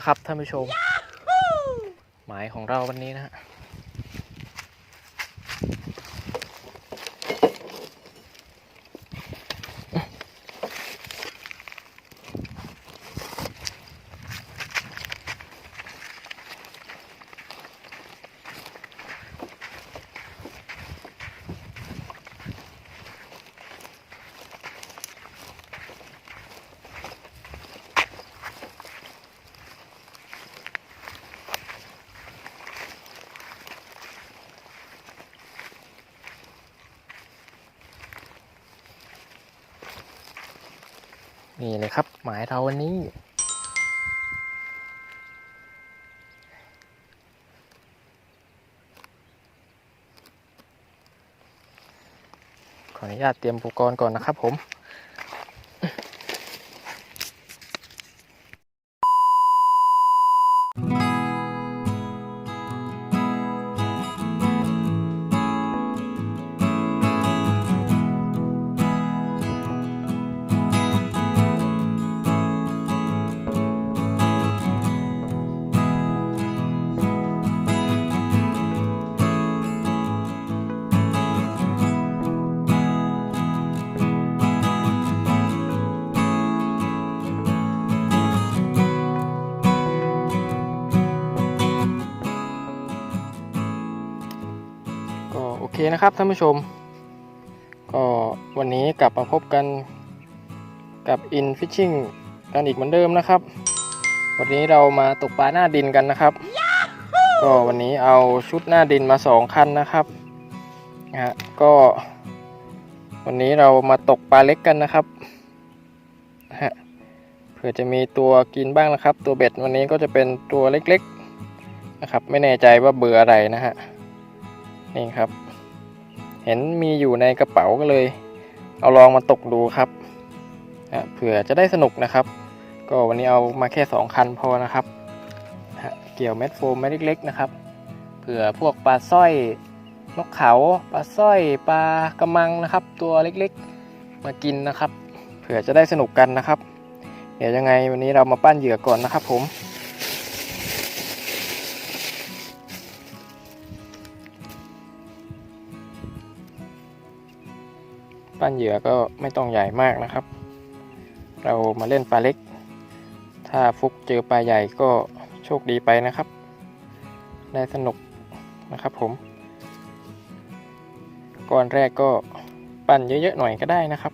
แล้วครับท่านผู้ชม หมายของเราวันนี้นะฮะ นี่เลยครับ หมายเราวันนี้ ข ออนุญาตเตรียมอุปกรณ์ก่อนนะครับผม เคนะครับท่านผู้ชม ก็วันนี้กลับมาพบกันกับ In Fishing กันอีกเหมือนเดิมนะครับ วันนี้เรามาตกปลาหน้าดินกันนะครับ ก็วันนี้เอาชุดหน้าดินมาสองคันนะครับนะฮะก็ วันนี้เรามาตกปลาเล็กกันนะครับฮะเผื่อจะมีตัวกินบ้างนะครับ ตัวเบ็ดวันนี้ก็จะเป็นตัวเล็กๆนะครับ ไม่แน่ใจว่าเบื่ออะไรนะฮะนี่ครับ เห็นมีอยู่ในกระเป๋าก็เลย เอาลองมาตกดูครับเผื่อจะได้สนุกนะครับ ก็วันนี้เอามาแค่สองคันพอนะครับ เกี่ยวเม็ดโฟมเม็ดเล็กๆนะครับ เผื่อพวกปลาสร้อยนกเขาปลาสร้อยปลากระมังนะครับ ตัวเล็กๆมากินนะครับ เผื่อจะได้สนุกกันนะครับ เดี๋ยวยังไงวันนี้เรามาปั้นเหยื่อก่อนนะครับผม ปั้นเหยื่อก็ไม่ต้องใหญ่มากนะครับ เรามาเล่นปลาเล็ก ถ้าฟุกเจอปลาใหญ่ก็โชคดีไปนะครับ ได้สนุกนะครับผมก่อนแรกก็ปั้นเยอะๆหน่อยก็ได้นะครับ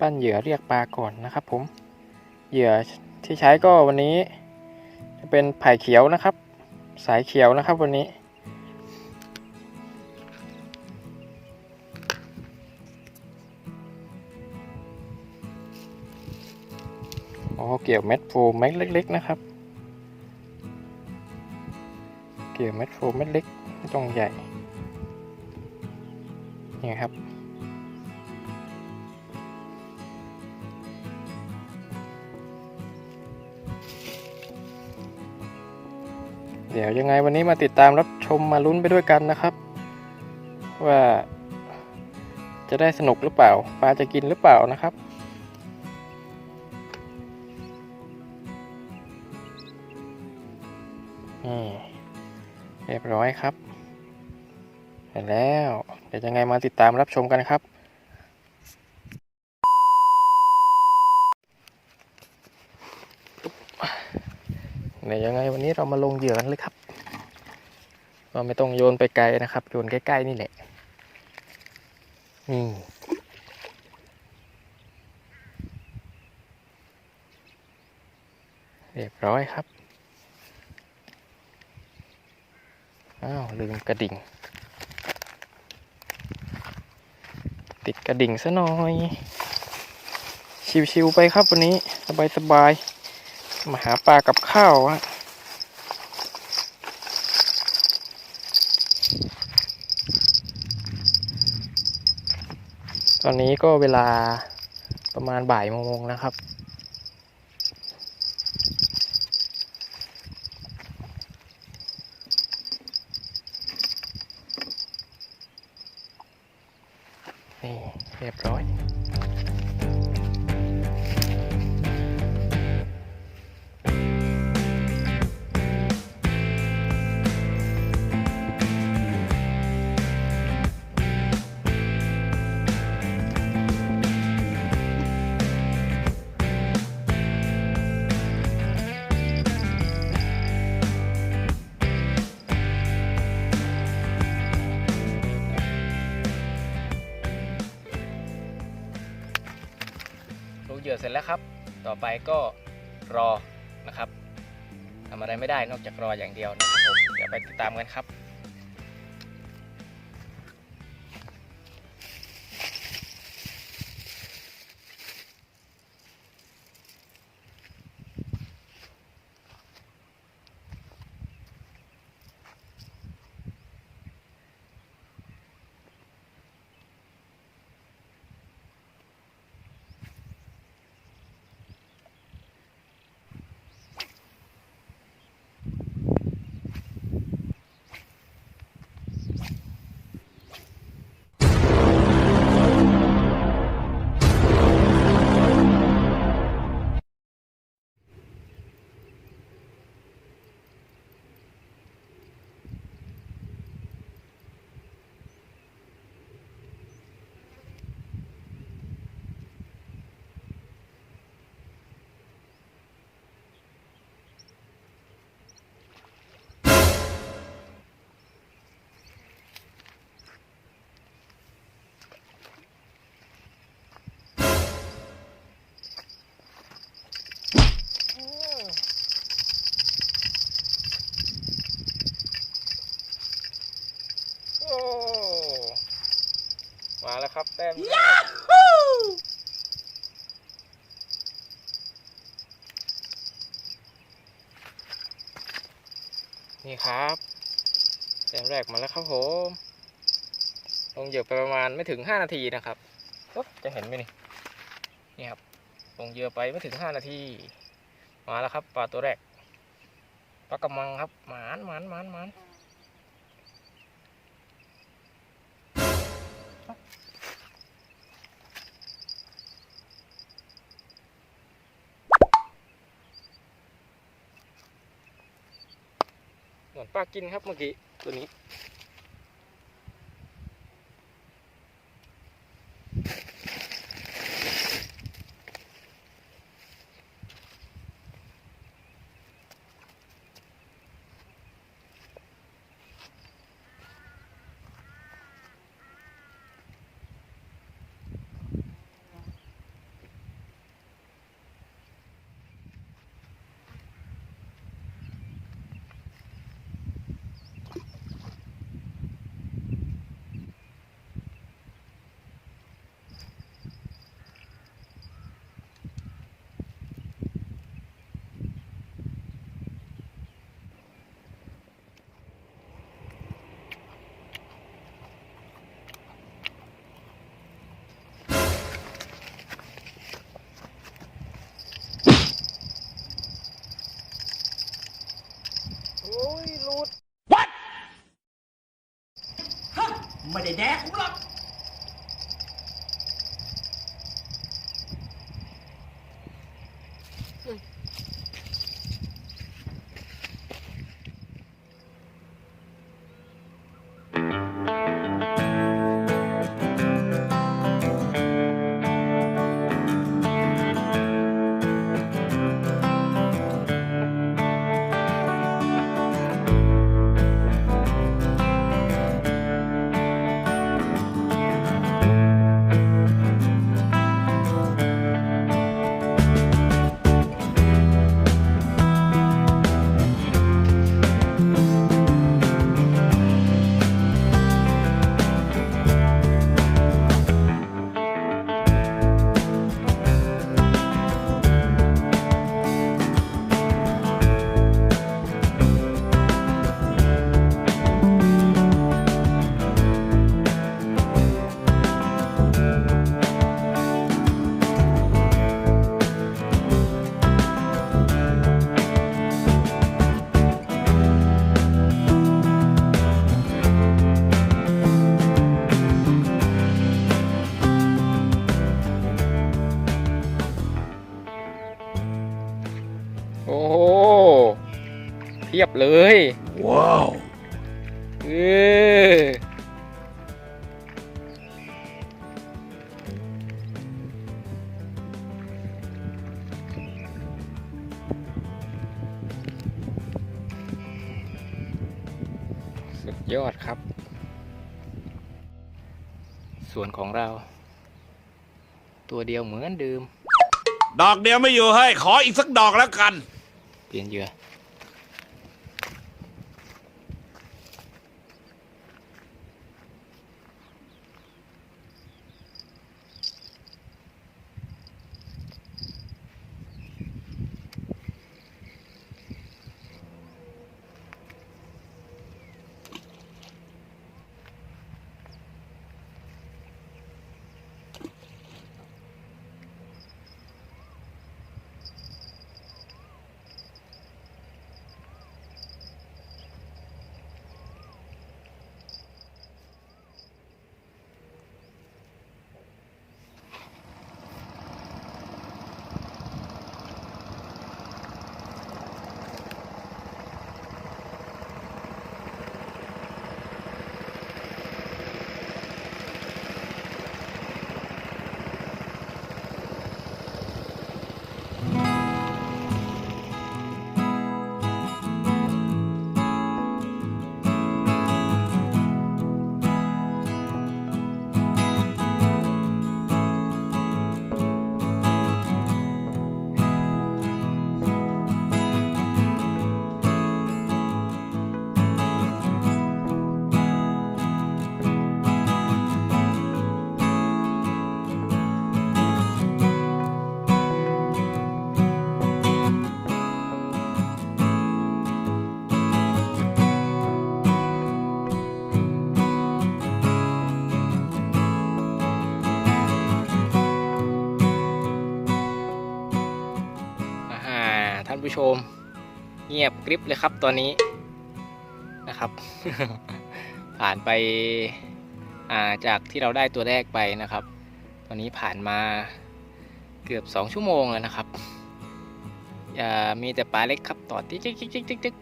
ปั้นเหยื่อเรียกปลาก่อนนะครับผมเหยื่อที่ใช้ก็วันนี้ จะเป็นไผ่เขียวนะครับ สายเขียวนะครับวันนี้ อ๋อเกี่ยวเม็ดโฟมเม็ดเล็ก ๆ นะครับ เกี่ยวเม็ดโฟมเม็ดเล็กไม่ต้องใหญ่นี่ครับ เดี๋ยวยังไงวันนี้มาติดตามรับชมมาลุ้นไปด้วยกันนะครับ ว่าจะได้สนุกหรือเปล่าปลาจะกินหรือเปล่านะครับ เรียบร้อยครับเสร็จแล้ว เดี๋ยวยังไงมาติดตามรับชมกันครับ เดี๋ยวยังไงวันนี้เรามาลงเหยื่อกันเลยครับก็ไม่ต้องโยนไปไกลนะครับ โยนใกล้ ๆ นี่แหละนี่เรียบร้อยครับ อ้าวลืมกระดิ่ง ติดกระดิ่งซะหน่อย ชิวๆไปครับวันนี้ สบายๆ มาหาปลากับข้าวอะตอนนี้ก็เวลาประมาณบ่ายโมงนะครับ กเหยื่อเสร็จแล้วครับ ต่อไปก็รอนะครับทำอะไรไม่ได้นอกจากรออย่างเดียวนะครับผมเดี๋ยวไปติดตามกันครับ มาแล้วครับแต้มแรกนี่ครับแต้มแรกมาแล้วครับผมลงเหยื่อไปประมาณไม่ถึง5นาทีนะครับโอ๊ะจะเห็นไหมนี่นี่ครับลงเหยื่อไปไม่ถึง5นาที มาแล้วครับปลาตัวแรกปลากระมังครับหมานหมานหมานหมาน ปลากินครับเมื่อกี้ตัวนี้ ทียบเลย ว้าวเออสุดยอดครับ ส่วนของเรา ตัวเดียวเหมือนเดิม ดอกเดียวไม่อยู่เฮ้ยขออีกสักดอกแล้วกัน เป ม เงียบกริบเลยครับตอนนี้นะครับ ผ่านไปาจากที่เราได้ตัวแรกไปนะครับ ตอนนี้ผ่านมาเกือบ 2 ชั่วโมงแล้วนะครับอย่ามีแต่ปลาเล็กครับต่อติ๊กติ๊กติ๊กติ๊กติ๊ก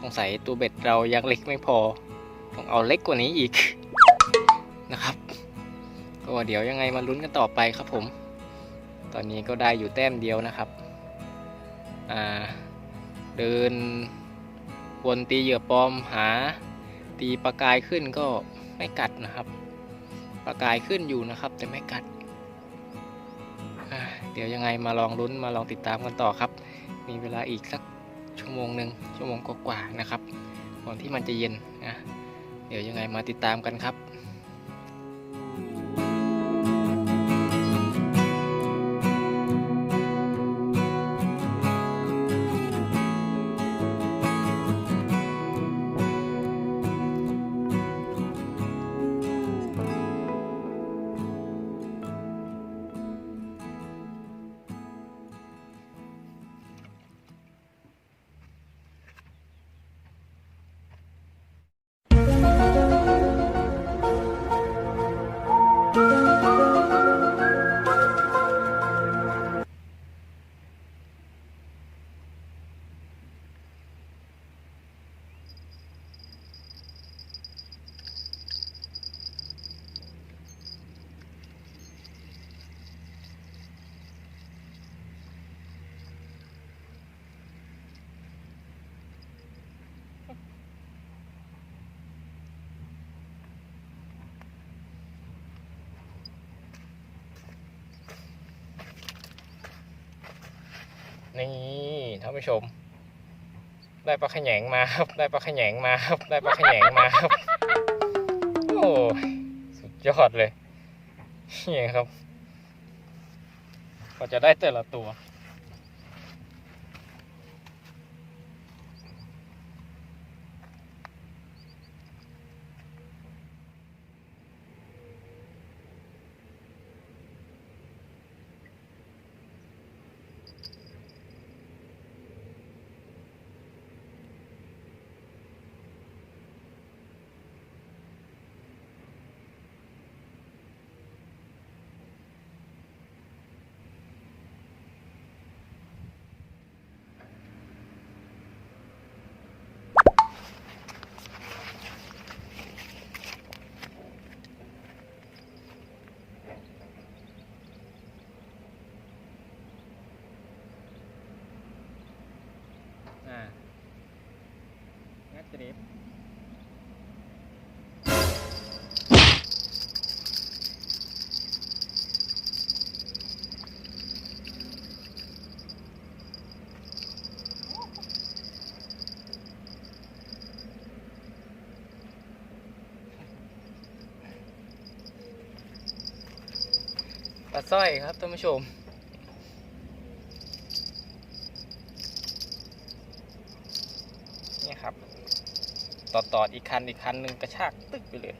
สงสัยตัวเบ็ดเรายังเล็กไม่พอ ต้องเอาเล็กกว่านี้อีกนะครับ ก็เดี๋ยวยังไงมาลุ้นกันต่อไปครับผม ตอนนี้ก็ได้อยู่แต้มเดียวนะครับ เดินวนตีเหยื่อปลอมหา ตีประกายขึ้นก็ไม่กัดนะครับประกายขึ้นอยู่นะครับ แต่ไม่กัด เดี๋ยวยังไงมาลองลุ้นมาลองติดตามกันต่อครับ มีเวลาอีกสักชั่วโมงหนึ่งชั่วโมงกว่าๆนะครับก่อนที่มันจะเย็นนะเดี๋ยวยังไงมาติดตามกันครับ นี่ท่านผู้ชม ได้ปลาขยงมาครับ ได้ปลาขยงมาครับ ได้ปลาขยงมาครับ โอ้สุดยอดเลยนี่ครับก็จะได้แต่ละตัวาสร้อยครับท่านผู้ชม นี่ครับ ต่อต่ออีกคันอีกคันหนึ่งกระชากตึกไปเลย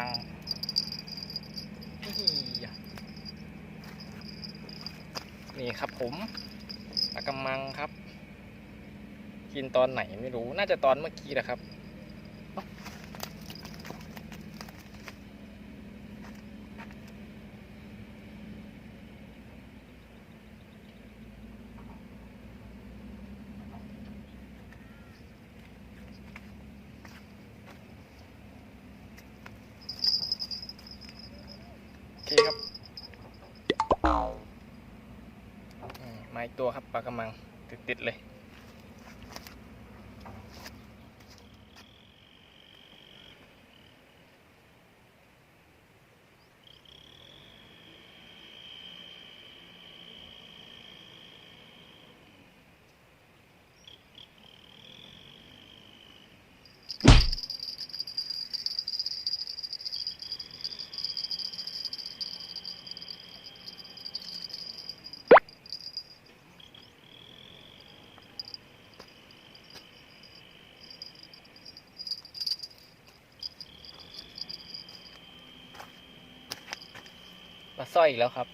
ปากกำมังอี้ยนี่ครับผมปากกำมังครับ กินตอนไหนไม่รู้ น่าจะตอนเมื่อกี้แหละครับ โอเคครับอืมมาอีกตัวครับปลากระมัง ติดๆเลย มา สร้อยอีกแล้วครับ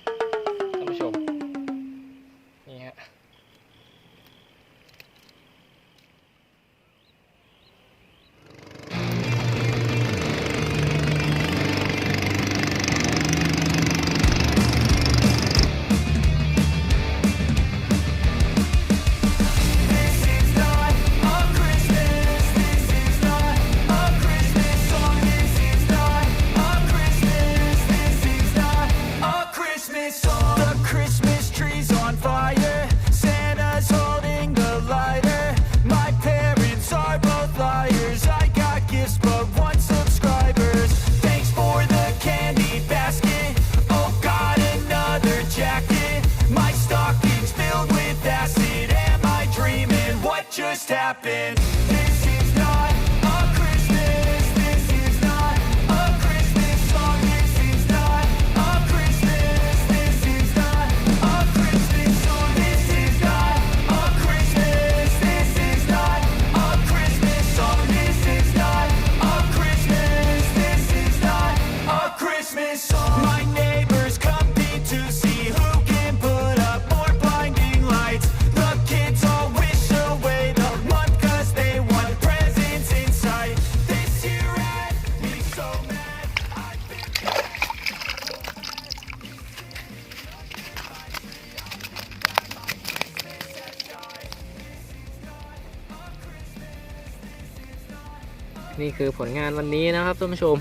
นี่คือผลงานวันนี้นะครับท่านผู้ชม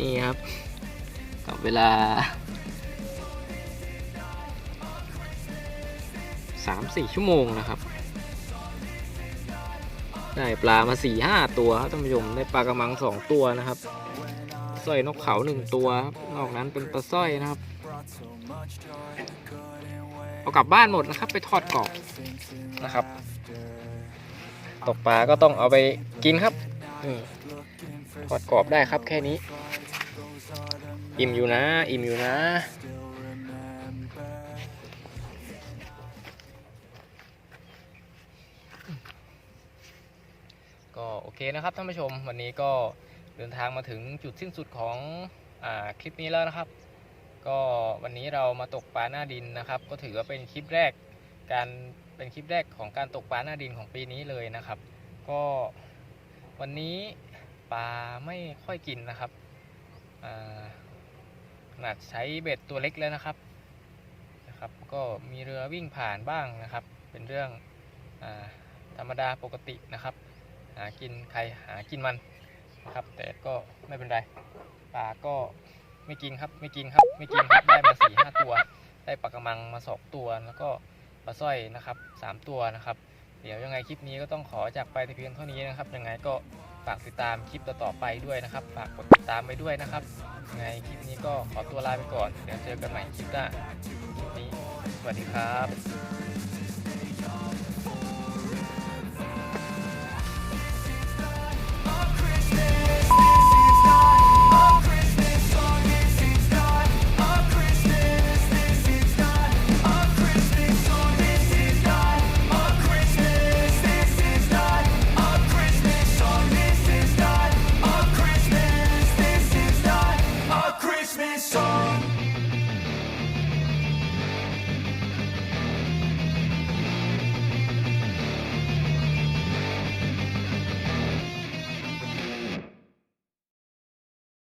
นี่ครับ กับเวลา3-4ชั่วโมงนะครับ ได้ปลามา4 5ตัวครับท่านผู้ชมได้ปลากระมัง2ตัวนะครับสร้อยนกเขา1ตัวครับนอกนั้นเป็นปลาสร้อยนะครับเอากลับบ้านหมดนะครับ ไปทอดกรอบนะครับ ตกปลาก็ต้องเอาไปกินครับ นี่ทอดกรอบได้ครับแค่นี้ อิ่มอยู่นะ อิ่มอยู่นะ ก็โอเคนะครับท่านผู้ชมวันนี้ก็เดินทางมาถึงจุดสิ้นสุดของอคลิปนี้แล้วนะครับ ก็วันนี้เรามาตกปลาหน้าดินนะครับ ก็ถือว่าเป็นคลิปแรกการเป็นคลิปแรกของการตกปลาหน้าดินของปีนี้เลยนะครับ ก็ วันนี้ปลาไม่ค่อยกินนะครับขนาดใช้เบ็ดตัวเล็กแล้วนะครับนะครับ ก็มีเรือวิ่งผ่านบ้างนะครับ เป็นเรื่องอธรรมดาปกตินะครับ หากินใครหากินมันนะครับ แต่ก็ไม่เป็นไรปลาก็ไม่กินครับไม่กินครับไม่กินครับได้มาสี่ห้าตัว ได้ปลากระมังมาสองตัวแล้วก็ปลาสร้อยนะครับสามตัวนะครับ เดี๋ยวยังไงคลิปนี้ก็ต้องขอจากไปแต่เพียงเท่านี้นะครับ ยังไงก็ฝากติดตามคลิปต่อๆไปด้วยนะครับ ฝากกดติดตามไปด้วยนะครับยังไงคลิปนี้ก็ขอตัวลาไปก่อน เดี๋ยวเจอกันใหม่คลิปหน้าคลิปนี้ สวัสดีครับ